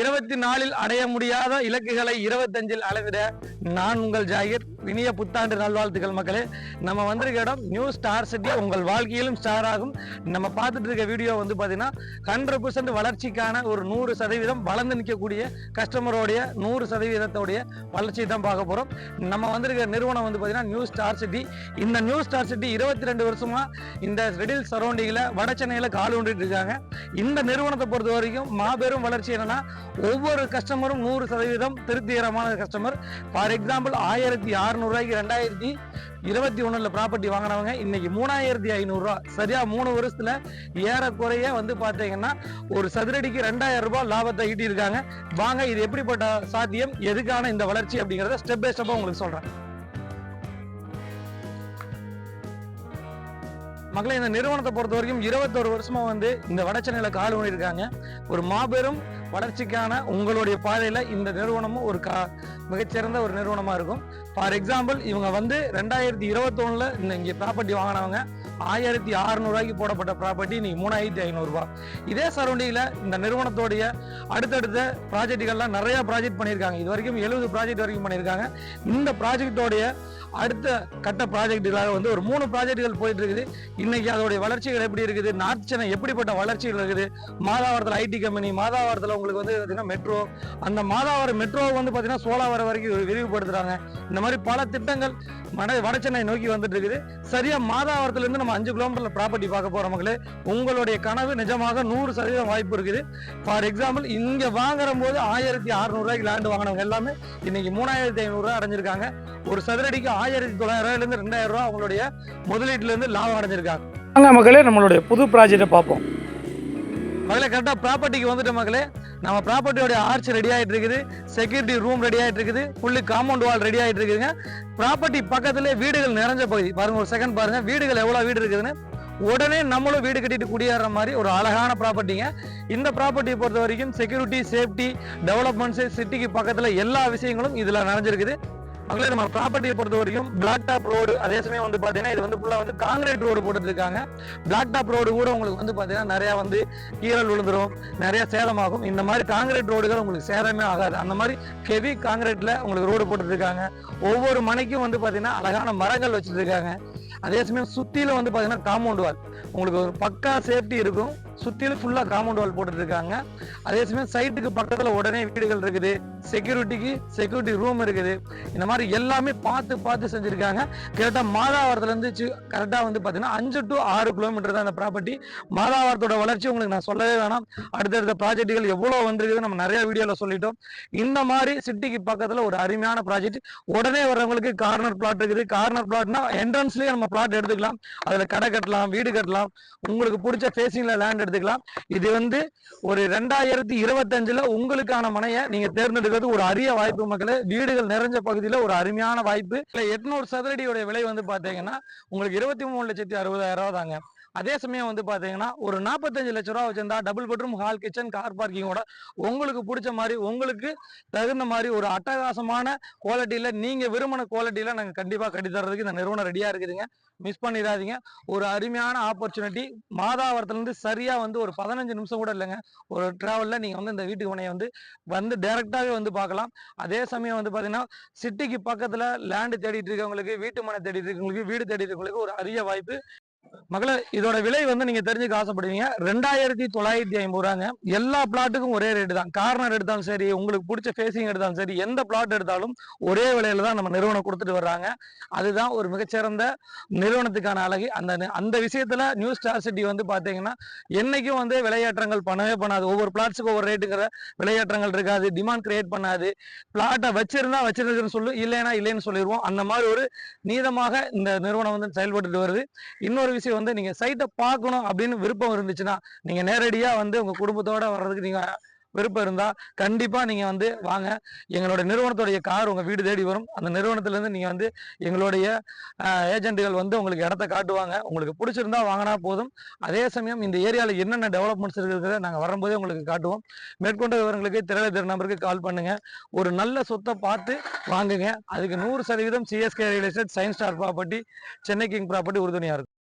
இருபத்தி நாலில் அடைய முடியாத இலக்குகளை இருபத்தஞ்சில் அளவிட நான் உங்கள் ஜாகிர். இனிய புத்தாண்டு நல்வாழ்த்துக்கள் மக்களே. நம்ம வந்திருக்க இடம் நியூ ஸ்டார் சிட்டி உங்கள் வாழ்க்கையிலும் ஸ்டார் ஆகும். நம்ம பார்த்துட்டு இருக்க வீடியோ வந்து பார்த்தீங்கன்னா ஹண்ட்ரட் பர்சன்ட் வளர்ச்சிக்கான ஒரு நூறு சதவீதம் வளர்ந்து நிற்கக்கூடிய கஸ்டமரோடைய நூறு சதவீதத்தோடைய வளர்ச்சியை தான் பார்க்க போகிறோம் நம்ம வந்திருக்க நிறுவனம் வந்து பார்த்தீங்கன்னா நியூ ஸ்டார் சிட்டி இந்த நியூ ஸ்டார் சிட்டி இருபத்தி ரெண்டு வருஷமா இந்த ரெடில் சரௌண்டிங்கில் வட சென்னையில் கால் ஒன்றிட்டு இருக்காங்க. இந்த நிறுவனத்தை பொறுத்த வரைக்கும் மாபெரும் வளர்ச்சி என்னன்னா ஒவ்வொரு கஸ்டமரும் நூறு சதவீதம் திருப்திகரமான கஸ்டமர் ஃபார் எக்ஸாம்பிள் ஆயிரத்தி அறுநூறுவாய்க்கு ரெண்டாயிரத்தி இருபத்தி ஒண்ணுல ப்ராப்பர்ட்டி வாங்கினவங்க இன்னைக்கு மூணாயிரத்தி ஐநூறுரூவா சரியா மூணு வருஷத்துல ஏறக்குறைய வந்து பார்த்தீங்கன்னா ஒரு சதுரடிக்கு ரெண்டாயிரம் ரூபாய் லாபத்தை ஈட்டியிருக்காங்க. வாங்க இது எப்படிப்பட்ட சாத்தியம் எதுக்கான இந்த வளர்ச்சி அப்படிங்கிறத ஸ்டெப் பை ஸ்டெப்பாக உங்களுக்கு சொல்றேன். மக்களை இந்த நிறுவனத்தை பொறுத்த வரைக்கும் இருபத்தோரு வருஷமா வந்து இந்த வடச்சென்னையில கால் ஊனியிருக்காங்க ஒரு மாபெரும் வளர்ச்சிக்கான உங்களுடைய பாதையில இந்த நிறுவனமும் ஒரு கா மிகச்சிறந்த ஒரு நிறுவனமா இருக்கும். ஃபார் எக்ஸாம்பிள் இவங்க வந்து ரெண்டாயிரத்தி இருபத்தொன்னுல இந்த இங்கே ப்ராப்பர்ட்டி வாங்கினவங்க. ஆயிரத்தி அறுநூறுவாய்க்கு போடப்பட்ட ப்ராப்பர்ட்டி இன்னைக்கு மூணாயிரத்தி ஐநூறுரூவா இதே சரௌண்டிங்கில் இந்த நிறுவனத்தோடைய அடுத்தடுத்த ப்ராஜெக்ட்டுகள்லாம் நிறையா ப்ராஜெக்ட் பண்ணியிருக்காங்க. இது வரைக்கும் எழுபது ப்ராஜெக்ட் வரைக்கும் பண்ணியிருக்காங்க. இந்த ப்ராஜெக்டோடைய அடுத்த கட்ட ப்ராஜெக்டுகளாக வந்து ஒரு மூணு ப்ராஜெக்டுகள் போயிட்டு இருக்குது இன்னைக்கு அதோடைய வளர்ச்சிகள் எப்படி இருக்குது? நார்த் சென்னை எப்படிப்பட்ட வளர்ச்சிகள் இருக்குது? மாதாவரத்தில் ஐடி கம்பெனி மாதாவரத்தில் உங்களுக்கு வந்து பார்த்தீங்கன்னா மெட்ரோ அந்த மாதாவரம் மெட்ரோ வந்து பார்த்தீங்கன்னா சோலாவரம் வரைக்கும் விரிவுபடுத்துறாங்க. இந்த மாதிரி பல திட்டங்கள் வட வட சென்னை நோக்கி வந்துட்டு இருக்குது சரியா மாதாவரத்துலேருந்து நம்ம அஞ்சு கிலோமீட்டர்ல ப்ராப்பர்ட்டி பார்க்க போற மக்களே. உங்களுடைய கனவு நிஜமாக நூறு சதவீதம் வாய்ப்பு இருக்குது. ஃபார் எக்ஸாம்பிள் இங்க வாங்குற போது ஆயிரத்தி அறுநூறுவாய்க்கு லேண்ட் வாங்கினவங்க எல்லாமே இன்னைக்கு மூணாயிரத்தி ஐநூறுரூவா அடைஞ்சிருக்காங்க. ஒரு சதுரடிக்கு ஆயிரத்தி தொள்ளாயிரம் ரூபாயிலிருந்து ரெண்டாயிரம் ரூபா அவங்களுடைய முதலீட்டுல இருந்து லாபம் அடைஞ்சிருக்காங்க. வாங்க மக்களே நம்மளுடைய புது ப்ராஜெக்டை பார்ப்போம். மகளே கரெக்டாக ப்ராப்பர்ட்டிக்கு வந்துட்ட மக்களே. நம்ம ப்ராப்பர்ட்டியோடைய ஆர்ச் ரெடி ஆகிட்டு இருக்குது. செக்யூரிட்டி ரூம் ரெடி ஆகிட்டு இருக்குது. ஃபுல்லு காம்பவுண்ட் வால் ரெடி ஆகிட்டு இருக்குதுங்க. ப்ராப்பர்ட்டி பக்கத்துல வீடுகள் நிறைஞ்ச பகுதி. பாருங்க ஒரு செகண்ட் பாருங்க. வீடுகள் எவ்வளோ வீடு இருக்குதுன்னு? உடனே நம்மளும் வீடு கட்டிட்டு குடியேற மாதிரி ஒரு அழகான ப்ராப்பர்ட்டிங்க இந்த ப்ராப்பர்ட்டியை பொறுத்த வரைக்கும் செக்யூரிட்டி சேஃப்டி டெவலப்மெண்ட்ஸு சிட்டிக்கு பக்கத்தில் எல்லா விஷயங்களும் இதில் நிறைஞ்சிருக்குது. மக்களே நம்ம ப்ராப்பர்ட்டியை பொறுத்த வரைக்கும் பிளாக் டாப் ரோடு அதே சமயம் வந்து பார்த்தீங்கன்னா இது வந்து ஃபுல்லாக வந்து காங்கிரீட் ரோடு போட்டுருக்காங்க பிளாக் டாப் ரோடு கூட உங்களுக்கு வந்து பார்த்தீங்கன்னா நிறையா வந்து கீழல் விழுந்துரும் நிறைய சேதமாகும். இந்த மாதிரி காங்கிரீட் ரோடுகள் உங்களுக்கு சேதமே ஆகாது. அந்த மாதிரி ஹெவி காங்கிரீட்டில் உங்களுக்கு ரோடு போட்டுருக்காங்க ஒவ்வொரு மனைக்கும் வந்து பார்த்தீங்கன்னா அழகான மரங்கள் வச்சுருக்காங்க அதே சமயம் சுற்றியில் வந்து பார்த்தீங்கன்னா காம்பவுண்ட் வால் உங்களுக்கு ஒரு பக்கா சேஃப்டி இருக்கும். சுத்திலும் ஃபுல்லா காம்பவுண்ட் வால் போட்டுருக்காங்க அதே சமயம் சைட்டுக்கு பக்கத்துல உடனே வீடுகள் இருக்குது. செக்யூரிட்டிக்கு செக்யூரிட்டி ரூம் இருக்குது. இந்த மாதிரி எல்லாமே பார்த்து பார்த்து செஞ்சிருக்காங்க. கரெக்டா மாதாவரத்துல இருந்து கரெக்டா வந்து பாத்தீங்கன்னா அஞ்சு டு ஆறு கிலோமீட்டர் தான் அந்த ப்ராப்பர்ட்டி மாதாவரத்தோட வளர்ச்சி உங்களுக்கு நான் சொல்லவே வேணாம். அடுத்தடுத்த ப்ராஜெக்ட்டுகள் எவ்வளவு வந்திருக்குது நம்ம நிறைய வீடியோல சொல்லிட்டோம். இந்த மாதிரி சிட்டிக்கு பக்கத்துல ஒரு அருமையான ப்ராஜெக்ட் உடனே வர்றவங்களுக்கு கார்னர் பிளாட் இருக்குது. கார்னர் பிளாட்னா என்ட்ரன்ஸ்லயே நம்ம பிளாட் எடுத்துக்கலாம். அதுல கடை கட்டலாம் வீடு கட்டலாம். உங்களுக்கு பிடிச்ச ஃபேசிங்ல லேண்ட் எடுத்துக்கலாம். இது வந்து ஒரு ரெண்டாயிரத்தி இருபத்தஞ்சுல உங்களுக்கான மனையை நீங்க தேர்ந்தெடுக்கிறது ஒரு அரிய வாய்ப்பு மக்களே. வீடுகள் நிறைஞ்ச பகுதியில ஒரு அருமையான வாய்ப்பு. எட்நூறு சதுரடியோட விலை வந்து பாத்தீங்கன்னா உங்களுக்கு இருபத்தி மூணு லட்சத்தி அறுபதாயிரம் ரூபா தாங்க. அதே சமயம் வந்து பார்த்தீங்கன்னா ஒரு நாற்பத்தஞ்சு லட்ச ரூபா வச்சிருந்தா double bedroom hall kitchen car பார்க்கிங்கோட உங்களுக்கு பிடிச்ச மாதிரி உங்களுக்கு தகுந்த மாதிரி ஒரு அட்டகாசமான குவாலிட்டியில் நீங்கள் விரும்பின குவாலிட்டியில் நாங்கள் கண்டிப்பாக கட்டித்தரதுக்கு இந்த நிறுவனம் ரெடியாக இருக்குதுங்க. மிஸ் பண்ணிடாதீங்க. ஒரு அருமையான ஆப்பர்ச்சுனிட்டி மாதாவரத்துலேருந்து சரியாக வந்து ஒரு பதினஞ்சு நிமிஷம் கூட இல்லைங்க. ஒரு ட்ராவலில் நீங்கள் வந்து இந்த வீட்டுக்கு மனையை வந்து வந்து டேரெக்டாகவே வந்து பார்க்கலாம். அதே சமயம் வந்து பார்த்தீங்கன்னா சிட்டிக்கு பக்கத்தில் லேண்டு தேடிட்டு இருக்கவங்களுக்கு வீட்டு மனை தேடிட்டு இருக்கவங்களுக்கு வீடு தேடிட்டு இருக்கவங்களுக்கு ஒரு அரிய வாய்ப்பு மகளே இதோட விலை வந்து நீங்க தெரிஞ்சுக்க ஆசைப்படுவீங்க. ரெண்டாயிரத்தி தொள்ளாயிரத்தி ஐம்பது ரூபாங்க. எல்லா பிளாட்டுக்கும் ஒரே ரேட்டு தான். கார்னர் எடுத்தாலும் சரி உங்களுக்கு பிடிச்ச ஃபேஸிங் எடுத்தாலும் சரி எந்த பிளாட் எடுத்தாலும் ஒரே விலையில தான் நம்ம நிறுவனம் கொடுத்துட்டு வர்றாங்க. அதுதான் ஒரு மிகச்சிறந்த நிறுவனத்துக்கான அழகு. அந்த அந்த விஷயத்துல நியூ ஸ்டார் சிட்டி வந்து பாத்தீங்கன்னா என்னைக்கும் வந்து விளையாட்டங்கள் பண்ணவே பண்ணாது. ஒவ்வொரு பிளாட்ஸுக்கு ஒவ்வொரு ரேட்டுங்கிற விளையாட்டங்கள் இருக்காது. டிமாண்ட் கிரியேட் பண்ணாது. பிளாட்டை வச்சிருந்தா வச்சிருக்குன்னு சொல்லு இல்லைன்னா இல்லைன்னு சொல்லிடுவோம். அந்த மாதிரி ஒரு நீதமாக இந்த நிறுவனம் வந்து செயல்பட்டு வருது. இன்னொரு விஷயம் வந்து நீங்கள் சைட்டை பார்க்கணும் அப்படின்னு விருப்பம் இருந்துச்சுன்னா நீங்கள் நேரடியாக வந்து உங்கள் குடும்பத்தோடு வர்றதுக்கு நீங்கள் விருப்பம் இருந்தால் கண்டிப்பாக நீங்கள் வந்து வாங்க. எங்களோட நிறுவனத்துடைய கார் உங்கள் வீடு தேடி வரும். அந்த நிறுவனத்துலேருந்து நீங்கள் வந்து எங்களுடைய ஏஜென்ட்டுகள் வந்து உங்களுக்கு இடத்த காட்டுவாங்க. உங்களுக்கு பிடிச்சிருந்தா வாங்கினா போதும். அதே சமயம் இந்த ஏரியாவில் என்னென்ன டெவலப்மெண்ட்ஸ் இருக்கிறத நாங்கள் வரும்போதே உங்களுக்கு காட்டுவோம். மேற்கொண்ட விவரங்களுக்கு திரையில திரு நம்பருக்கு கால் பண்ணுங்கள் ஒரு நல்ல சொத்தை பார்த்து வாங்குங்க. அதுக்கு நூறு சதவீதம் CSK real estate science star property Chennai king property உறுதுணையாக இருக்கும்.